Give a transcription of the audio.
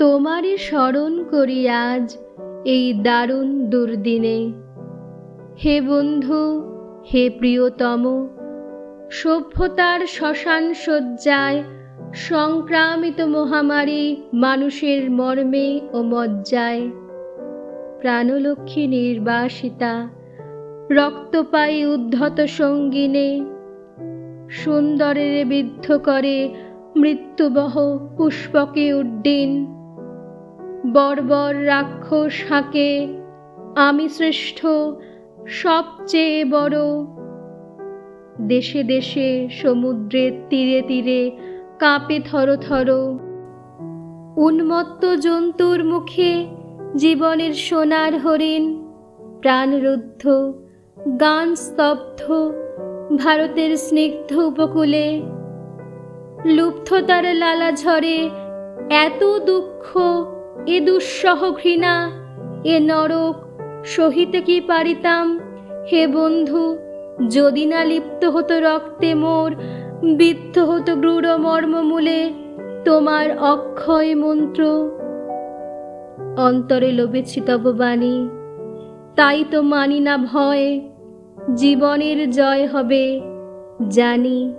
তোমারই স্মরণ করি আজ এই দারুণ দুর্দিনে। হে বন্ধু, হে প্রিয়তম, সভ্যতার শ্মশান শয্যায় সংক্রামিত মহামারী মানুষের মর্মে ও মজ্জায়। প্রাণলক্ষ্মী নির্বাসিতা, রক্তপায়ী উদ্ধত সঙ্গিনে, সুন্দরের বিদ্ধ করে মৃত্যুবহ পুষ্পকে উড্ডিন। বর্বর রাক্ষস হাঁকে। আমি শ্রেষ্ঠ, সবচেয়ে বড়। দেশে দেশে সমুদ্রের তীরে তীরে কাঁপে থর থর। উন্মত্ত জন্তুর মুখে জীবনের সোনার হরিণ। প্রাণরুদ্ধ, গান স্তব্ধ, ভারতের স্নিগ্ধ উপকূলে। লুপ্ততার লালা ঝরে এত দুঃখ এ দুঃসহ ঘৃণা, এ নরক সহিতে কি পারিতাম? হে বন্ধু, যদি না লিপ্ত হতো রক্তে মোর, বিদ্ধ হতো গ্রূঢ় মর্মমূলে, তোমার অক্ষয় মন্ত্র। অন্তরে লোবেছি তব বাণী, তাই তো মানি না ভয়, জীবনের জয় হবে জানি।